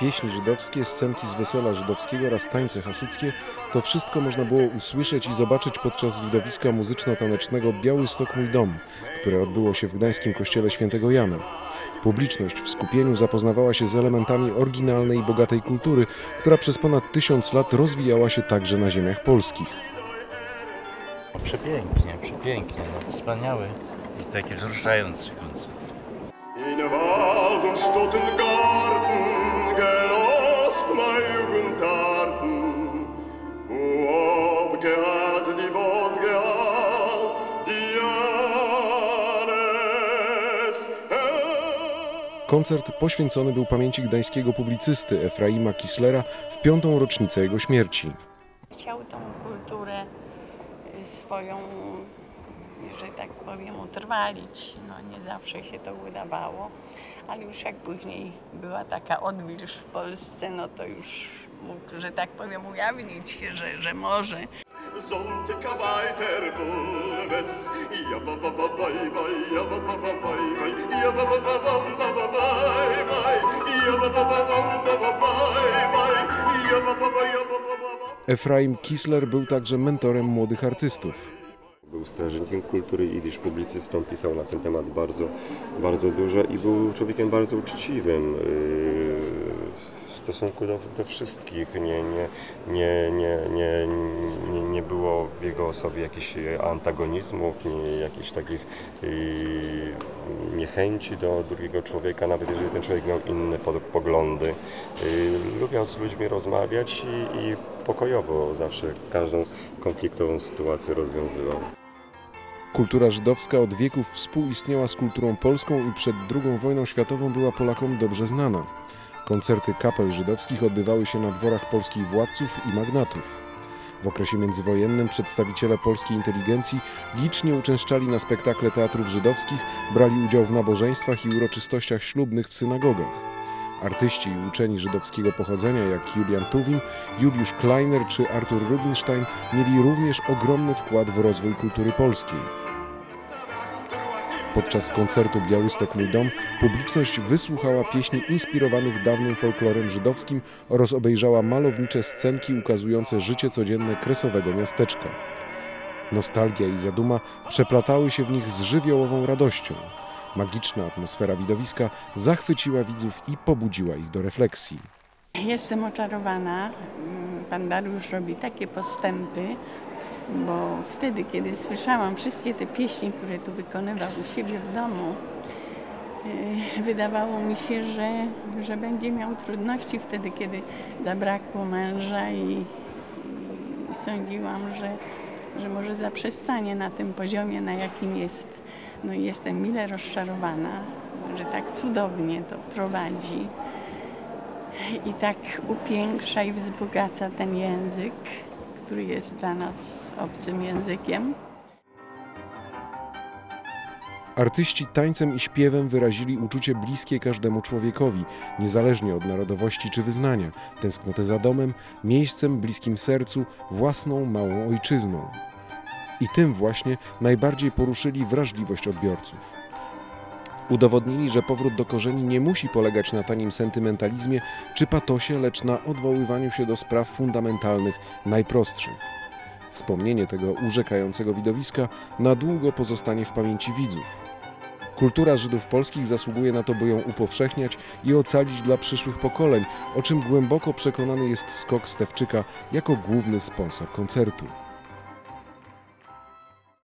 Pieśni żydowskie, scenki z wesela żydowskiego oraz tańce hasyckie to wszystko można było usłyszeć i zobaczyć podczas widowiska muzyczno-tanecznego Biały Stok Mój Dom, które odbyło się w gdańskim kościele świętego Jana. Publiczność w skupieniu zapoznawała się z elementami oryginalnej i bogatej kultury, która przez ponad tysiąc lat rozwijała się także na ziemiach polskich. No, przepięknie, przepięknie, no, wspaniały i taki wzruszający koncert. Koncert poświęcony był pamięci gdańskiego publicysty Efraima Kislera w piątą rocznicę jego śmierci. Chciał tą kulturę y, swoją, że tak powiem, utrwalić. No nie zawsze się to udawało, ale już jak później była taka odwilż w Polsce, no to już mógł, że tak powiem, ujawnić się, że, że może. Sonntag weiter Bulbes, ja ba ba ba bye bye, ja ba ba ba bye bye, ja ba ba ba bam ba ba bye bye, ja ba ba ba bam ba ba bye bye, ja ba ba ba ja ba ba ba ba. Efraim Kisler był także mentorem młodych artystów. Był strażnikiem kultury i też publicystą, pisał na ten temat bardzo, bardzo dużo i był człowiekiem bardzo uczciwym yy, w stosunku do, do wszystkich. Nie, nie, nie, nie, nie, nie, nie było w jego osobie jakichś antagonizmów, nie, jakichś takich yy, niechęci do drugiego człowieka, nawet jeżeli ten człowiek miał inne poglądy. Yy, lubiał z ludźmi rozmawiać i, i pokojowo zawsze każdą konfliktową sytuację rozwiązywał. Kultura żydowska od wieków współistniała z kulturą polską i przed II wojną światową była Polakom dobrze znana. Koncerty kapel żydowskich odbywały się na dworach polskich władców i magnatów. W okresie międzywojennym przedstawiciele polskiej inteligencji licznie uczęszczali na spektakle teatrów żydowskich, brali udział w nabożeństwach i uroczystościach ślubnych w synagogach. Artyści i uczeni żydowskiego pochodzenia jak Julian Tuwim, Juliusz Kleiner czy Artur Rubinstein mieli również ogromny wkład w rozwój kultury polskiej. Podczas koncertu Białystok Mój Dom publiczność wysłuchała pieśni inspirowanych dawnym folklorem żydowskim oraz obejrzała malownicze scenki ukazujące życie codzienne kresowego miasteczka. Nostalgia i zaduma przeplatały się w nich z żywiołową radością. Magiczna atmosfera widowiska zachwyciła widzów i pobudziła ich do refleksji. Jestem oczarowana. Mm, Pan Dariusz robi takie postępy, bo wtedy, kiedy słyszałam wszystkie te pieśni, które tu wykonywał u siebie w domu, e, wydawało mi się, że, że będzie miał trudności wtedy, kiedy zabrakło męża i, i sądziłam, że, że może zaprzestanie na tym poziomie, na jakim jest. No i jestem mile rozczarowana, że tak cudownie to prowadzi i tak upiększa i wzbogaca ten język, który jest dla nas obcym językiem. Artyści tańcem i śpiewem wyrazili uczucie bliskie każdemu człowiekowi, niezależnie od narodowości czy wyznania, tęsknotę za domem, miejscem bliskim sercu, własną małą ojczyzną. I tym właśnie najbardziej poruszyli wrażliwość odbiorców. Udowodnili, że powrót do korzeni nie musi polegać na tanim sentymentalizmie czy patosie, lecz na odwoływaniu się do spraw fundamentalnych, najprostszych. Wspomnienie tego urzekającego widowiska na długo pozostanie w pamięci widzów. Kultura Żydów polskich zasługuje na to, by ją upowszechniać i ocalić dla przyszłych pokoleń, o czym głęboko przekonany jest Skok Stewczyka jako główny sponsor koncertu.